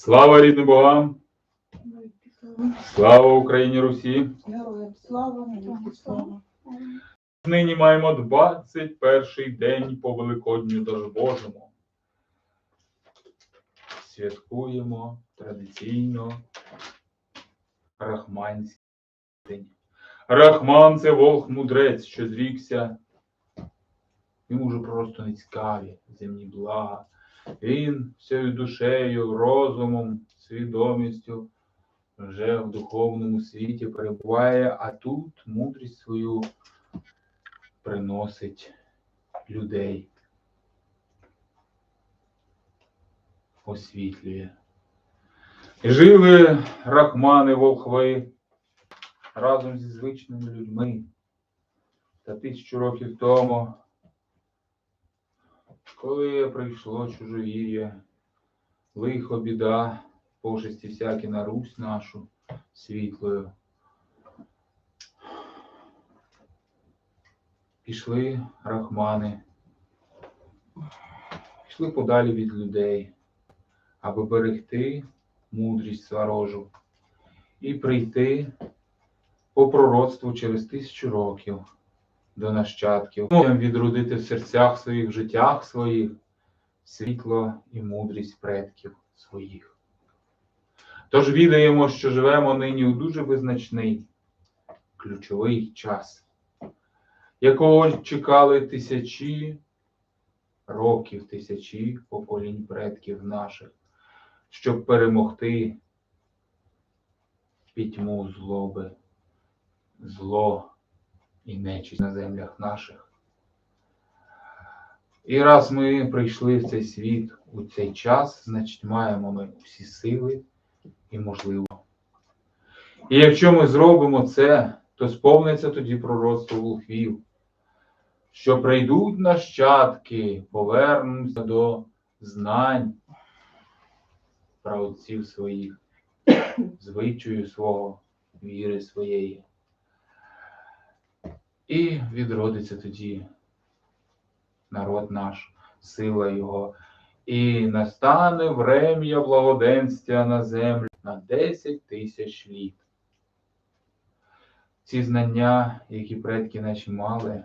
Слава рідним богам! Слава Україні Русі! Героям слава, слава. Нині маємо 21 день по Великодню Божому. Святкуємо традиційно Рахманський день. Рахман це Волх мудрець, що зрікся. Йому вже просто не цікаві земні блага. Він всією душею, розумом, свідомістю вже в духовному світі перебуває, а тут мудрість свою приносить людей, освітлює. Жили рахмани волхви разом зі звичними людьми. Та тисячу років тому, коли прийшло чужовір'я, лихо біда, пошесті всякі на Русь нашу світлою. Пішли рахмани, пішли подалі від людей, аби берегти мудрість сварожу і прийти по пророцтву через тисячу років до нащадків, відродити в серцях своїх, в життях своїх світло і мудрість предків своїх. Тож відаємо, що живемо нині у дуже визначний ключовий час якого чекали тисячі років, тисячі поколінь предків наших, щоб перемогти пітьму злоби, зло і нечість на землях наших. І раз ми прийшли в цей світ у цей час, значить маємо ми всі сили і можливо. І якщо ми зробимо це, то сповниться тоді пророцтво волхвів, що прийдуть нащадки, повернуться до знань праотців своїх, звичаю свого, віри своєї. І відродиться тоді народ наш, сила його, і настане врем'я благоденствия на землю на 10 тисяч літ. Ці знання, які предки наші мали,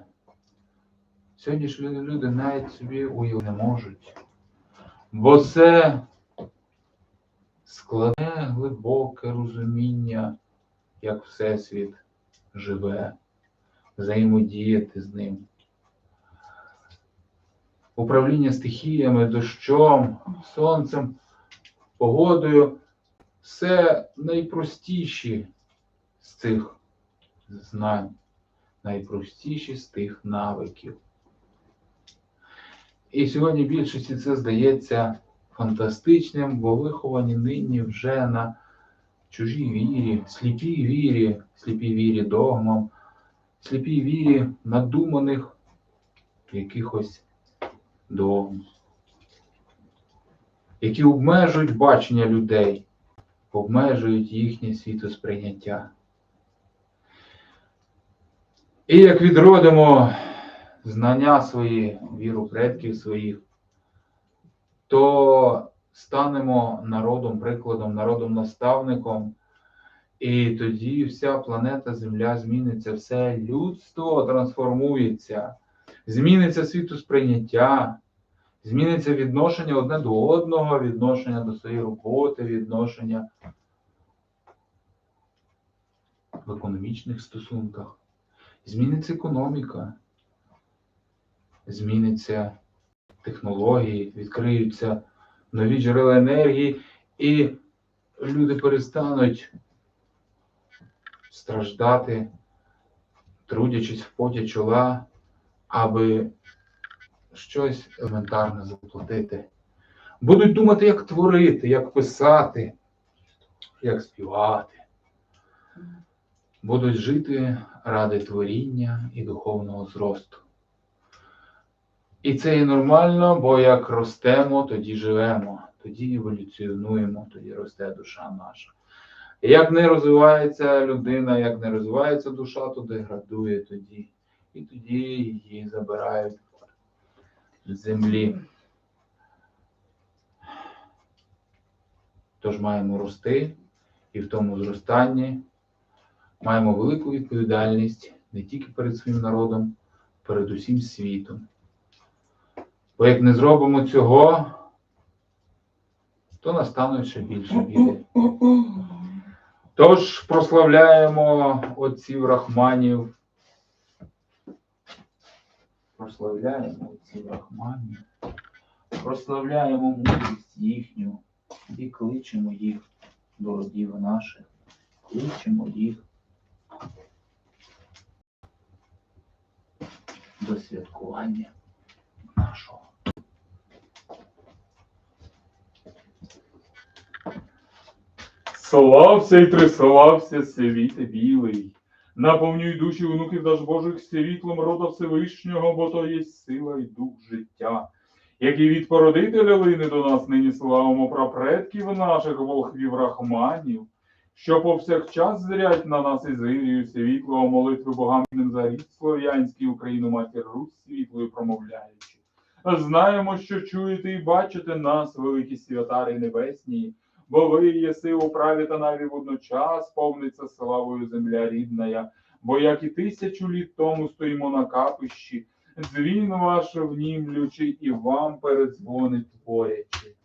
Сьогодні ж люди, люди навіть собі уявити не можуть. Бо це складне глибоке розуміння, як Всесвіт живе, взаємодіяти з ним. Управління стихіями, дощом, сонцем, погодою все найпростіші з цих знань, найпростіші з тих навиків. І сьогодні більшості це здається фантастичним, бо виховані нині вже на чужій вірі, сліпій вірі, сліпій вірі догмам, сліпій вірі надуманих якихось догм, які обмежують бачення людей, обмежують їхнє світосприйняття. І як відродимо знання свої, віру предків своїх, то станемо народом, прикладом, народом наставником, і тоді вся планета Земля зміниться, все людство трансформується, зміниться світосприйняття, зміниться відношення одне до одного, відношення до своєї роботи, відношення в економічних стосунках. Зміниться економіка зміниться технології, відкриються нові джерела енергії, і люди перестануть страждати, трудячись в поті чола, аби щось елементарне заплатити. Будуть думати, як творити, як писати, як співати. Будуть жити ради творіння і духовного зросту. І це і нормально, бо як ростемо, тоді живемо, тоді еволюціонуємо, тоді росте душа наша. Як не розвивається людина, як не розвивається душа, то деградує тоді. І тоді її забирають з землі. Тож маємо рости і в тому зростанні маємо велику відповідальність не тільки перед своїм народом, перед усім світом. Бо як не зробимо цього, то настануть ще більше біди. Тож прославляємо отців Рахманів. Прославляємо отців Рахманів. Прославляємо мудрість їхню і кличемо їх до родів наших. Кличемо їх до святкування нашого. Слався й трислався світе білий, наповнюй душі внуків наш Божих світлом рода Всевишнього, бо то є сила й дух життя, який від породителя лине до нас нині славимо прапредків наших волхвів рахманів, що повсякчас зрять на нас із вирію світлого молитви богам за рід слов'янський Україну матір Русь світлою промовляючи. Знаємо, що чуєте і бачите нас, великі святари небесні, бо ви єси у праві та наві водночас, повниться славою земля рідная, бо як і тисячу літ тому стоїмо на капищі, дзвін ваш внімлючий і вам передзвонить творячи.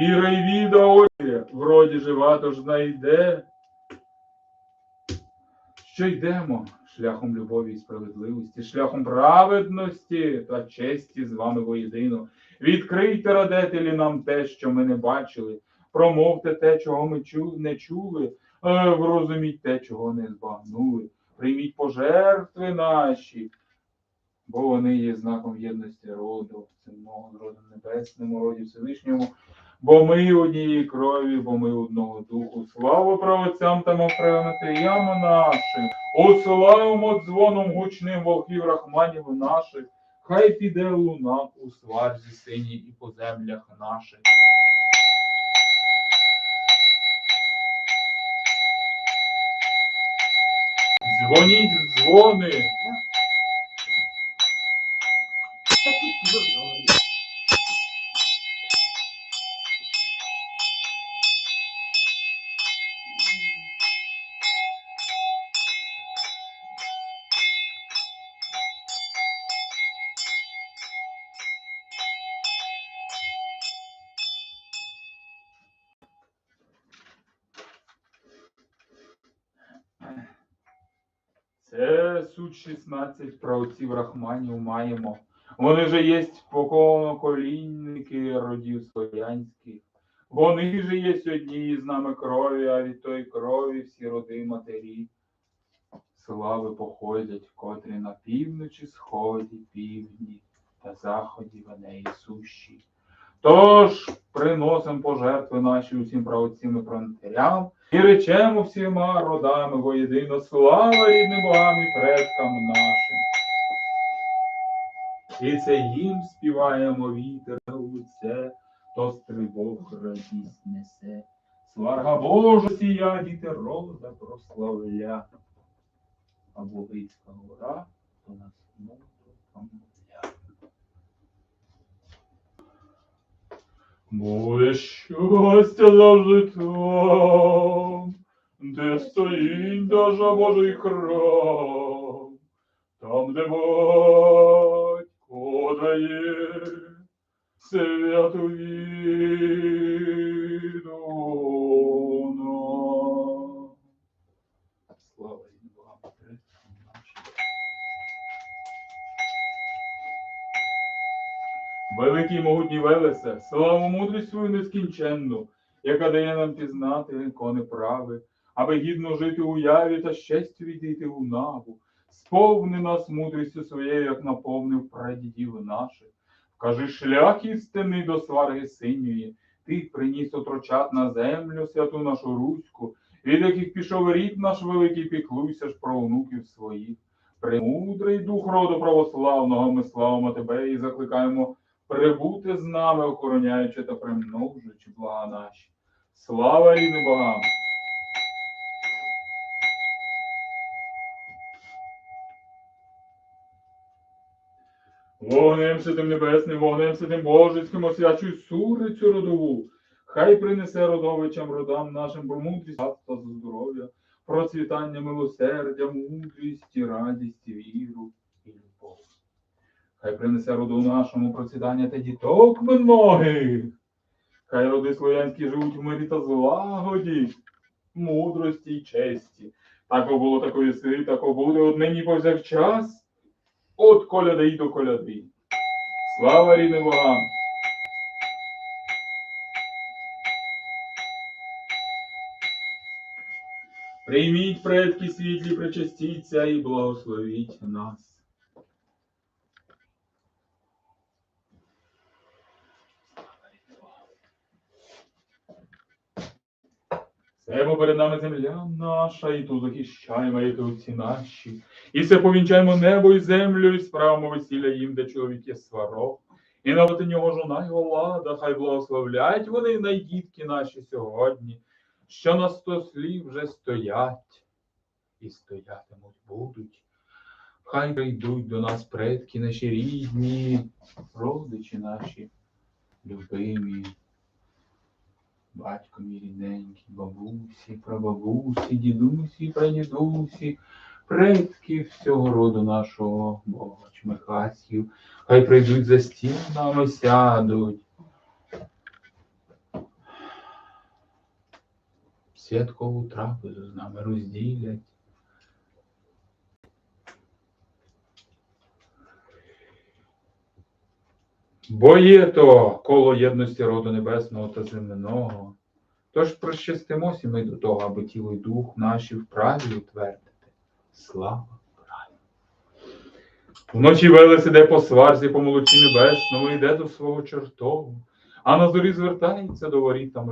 Віра й віда очі, вроді жива, тож знайде. Що йдемо шляхом любові і справедливості, шляхом праведності та честі з вами воєдино. Відкрийте, радетелі, нам те, що ми не бачили, промовте те, чого ми не чули, е, врозуміть те, чого не збагнули. Прийміть пожертви наші, бо вони є знаком єдності роду, земного з родом небесному, роді Всевишньому. Бо ми однієї крові, бо ми одного духу. Слава правоцям та матерям нашим. Уславимо дзвоном гучним волків рахманів наших. Хай піде луна у сварзі синій і по землях наших. Дзвоніть дзвони. Суть 16 праотців Рахманів маємо. Вони же є поколінники родів слов'янських. Вони же є одні з нами крові, а від тої крові всі роди матері. Слави походять, котрі на півночі, сході, півдні та заході в неї сущі. Тож приносимо пожертви наші усім правоцям і фронтарям і речемо всіма родами воєдино слава рідним богам і предкам нашим. І це їм співаємо вітер на лице, то стрибок радість несе. Сварга Божа сія діти рода прославля. А Богицька гора, то нас мудро Буде щастя завжди там, де стоїть даже Божий храм, там, де батько дає святу віду Великий могутній Велесе, славу мудрість свою нескінченну, яка дає нам пізнати кони прави, аби гідно жити у яві та щастю відійти у наву. Сповни нас мудрістю своєю, як наповнив прадідів наших. Вкажи шлях істинний до сварги синьої. Ти приніс отрочат на землю святу нашу руську, від яких пішов рід наш великий, піклуйся ж про онуків своїх. Премудрий дух роду православного, ми славимо тебе і закликаємо прибути з нами, охороняючи та примножуючи блага наші. Слава рідним богам! Вогнем святим небесним, вогнем святим Божицьким, освячуй сурицю родову. Хай принесе родовичам родам нашим про мудрість та здоров'я, процвітання милосердя, мудрість і радість віру. Хай принесе роду нашому процвітання та діток многих. Хай роди слов'янські живуть в мирі та злагоді, мудрості й честі. Тако було, такої си, тако буде однині повсякчас. От коляди й до коляди. Слава рідним богам! Прийміть предки світлі, причастіться і благословіть нас. Це перед нами земля наша, і ту захищаємо, і тут ці наші. І все повінчаємо небо і землю, і справимо весілля їм, де чоловік є сварог. І навити нього жона його лада, хай благословлять вони найдітки наші сьогодні, що на сто слів вже стоять і стоятимуть будуть. Хай прийдуть до нас предки наші рідні, родичі наші, любимі, батько мій рідненький, бабусі, прабабусі, дідусі, прадідусі, предки всього роду нашого Бога, чмихасів, хай прийдуть за стіл нами сядуть. Святкову трапезу з нами розділять. Бо є то коло єдності роду небесного та земного. Тож прощастимося ми до того, аби тіло й дух наші вправі утвердити. Слава праві. Вночі Велес іде по сварзі по молоці небесному, йде до свого чертогу, а на зорі звертається до воріт та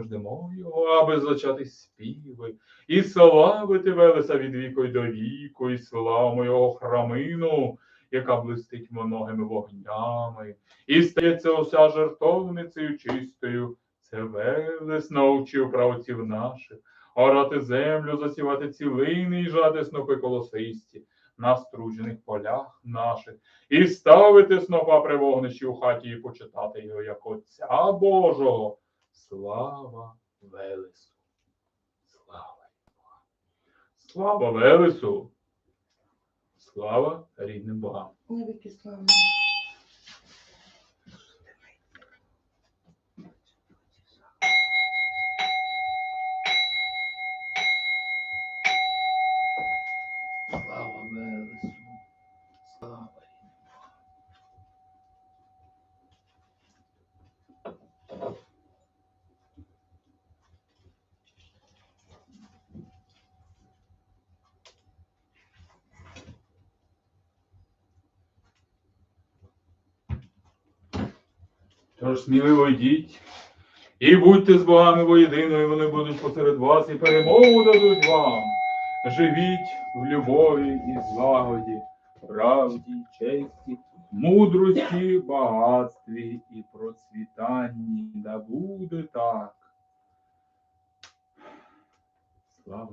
його, аби зачати співи, і славити Велеса від віку й до віку, і славимо його храмину, яка блистить многими вогнями. І стається ося жертовницею чистою. Це Велес навчив правців наших, орати землю, засівати цілини і жати снопи колосисті на стружених полях наших, і ставити снопа при вогнищі у хаті і почитати його як Отця Божого. Слава Велесу! Слава! Слава Велесу! Слава рідним богам! Навіки слава Велесу! Слава рідним богам! Тож сміливо йдіть і будьте з богами воєдино, і вони будуть посеред вас, і перемогу дадуть вам. Живіть в любові і злагоді, правді, честі, мудрості, багатстві і процвітанні. Да буде так. Слава